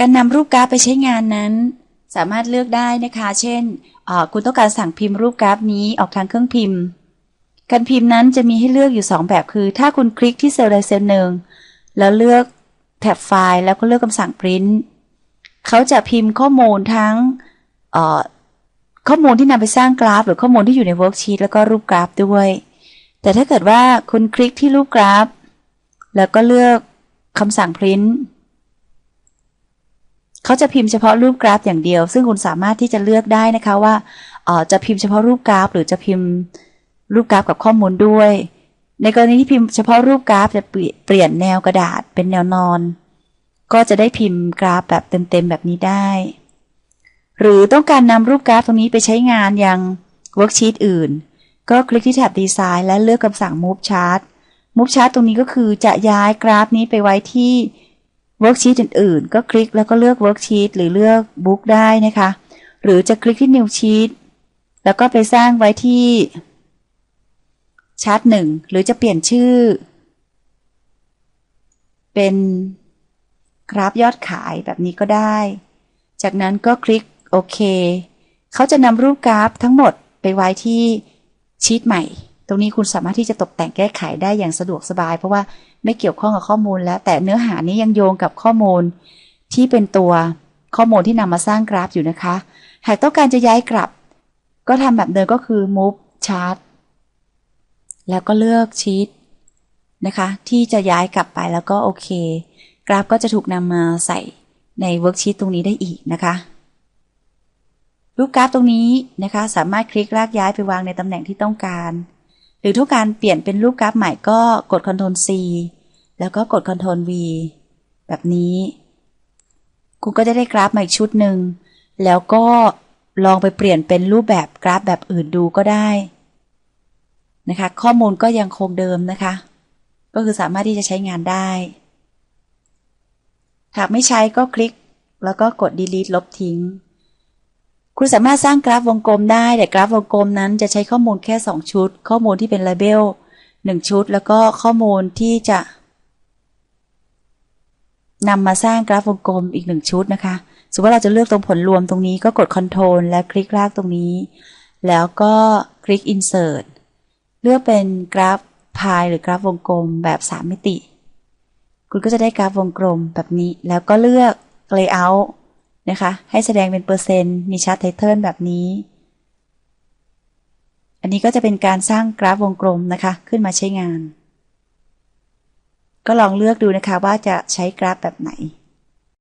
การนำรูปกราฟไปใช้งานนั้น สามารถเลือกได้นะคะ เช่น คุณต้องการสั่งพิมพ์รูปกราฟนี้ออกทางเครื่องพิมพ์ การพิมพ์นั้นจะมีให้เลือกอยู่ 2 แบบคือ ถ้าคุณคลิกที่เซลล์ใดเซลล์หนึ่งแล้วเลือกแท็บไฟล์ แล้วก็เลือกคำสั่ง print เขาจะพิมพ์ข้อมูลทั้งข้อมูลที่นำไปสร้างกราฟ หรือข้อมูลที่อยู่ในเวิร์กชีตแล้วก็รูปกราฟด้วย แต่ถ้าเกิดว่าคุณคลิกที่รูปกราฟ แล้วก็เลือกคำสั่ง print เขาจะพิมพ์เฉพาะรูปกราฟอย่างเดียว ซึ่งคุณสามารถที่จะเลือกได้นะคะว่าจะพิมพ์เฉพาะรูปกราฟ หรือจะพิมพ์รูปกราฟกับข้อมูลด้วย ในกรณีที่พิมพ์เฉพาะรูปกราฟจะเปลี่ยนแนวกระดาษเป็นแนวนอน ก็จะได้พิมพ์กราฟแบบเต็มๆแบบนี้ได้ หรือต้องการนำรูปกราฟตรงนี้ไปใช้งานยังเวิร์กชีตอื่น ก็คลิกที่แท็บดีไซน์และเลือกคำสั่ง move chart move chart ตรงนี้ก็คือจะย้ายกราฟนี้ไปไว้ที่ เวิร์กชีตอื่นๆ ก็คลิกแล้วก็เลือกเวิร์กชีตหรือเลือกบุ๊กได้นะคะ หรือจะคลิกที่ new sheet แล้วก็ไปสร้างไว้ที่ชาร์ตหนึ่งหรือจะเปลี่ยนชื่อ เป็นกราฟยอดขายแบบนี้ก็ได้ จากนั้นก็คลิกโอเค เขาจะนำรูปกราฟทั้งหมดไปไว้ที่ชีตใหม่ ตรงนี้คุณสามารถที่จะตกแต่งแก้ไขได้อย่างสะดวกสบาย เพราะว่าไม่เกี่ยวข้องกับข้อมูลแล้ว แต่เนื้อหานี้ยังโยงกับข้อมูลที่เป็นตัวข้อมูลที่นำมาสร้างกราฟอยู่นะคะ หากต้องการจะย้ายกลับ ก็ทำแบบเดิมก็คือ move chart แล้วก็เลือกชีตนะคะ ที่จะย้ายกลับไปแล้วก็โอเค กราฟก็จะถูกนำมาใส่ในเวิร์กชีตตรงนี้ได้อีกนะคะ รูปกราฟตรงนี้นะคะ สามารถคลิกลากย้ายไปวางในตำแหน่งที่ต้องการ หรือทุกการเปลี่ยนเป็นรูปกราฟใหม่ก็กด Ctrl C แล้วก็กด Ctrl V แบบนี้ คุณก็จะได้กราฟมาอีกชุดหนึ่ง แล้วก็ลองไปเปลี่ยนเป็นรูปแบบกราฟแบบอื่นดูก็ได้นะคะ ข้อมูลก็ยังคงเดิมนะคะ ก็คือสามารถที่จะใช้งานได้ หากไม่ใช้ก็คลิก แล้วก็กด delete ลบทิ้ง คุณสามารถสร้างกราฟวงกลมได้ แต่กราฟวงกลมนั้นจะใช้ข้อมูลแค่ 2 ชุด ข้อมูลที่เป็นเลเบล1ชุด แล้วก็ข้อมูลที่จะนำมาสร้างกราฟวงกลมอีก 1 ชุดนะคะสมมติว่าเราจะเลือกตรงผลรวมตรงนี้ก็กด Ctrl และคลิกลากตรงนี้ แล้วก็คลิก Insert เลือกเป็นกราฟพายหรือกราฟวงกลมแบบ 3 มิติ คุณก็จะได้กราฟวงกลมแบบนี้ แล้วก็เลือก Layout นะคะ ให้แสดงเป็นเปอร์เซ็นต์ มีชาร์ตไทเทิลแบบนี้ อันนี้ก็จะเป็นการสร้างกราฟวงกลมนะคะ ขึ้นมาใช้งาน ก็ลองเลือกดูนะคะว่าจะใช้กราฟแบบไหน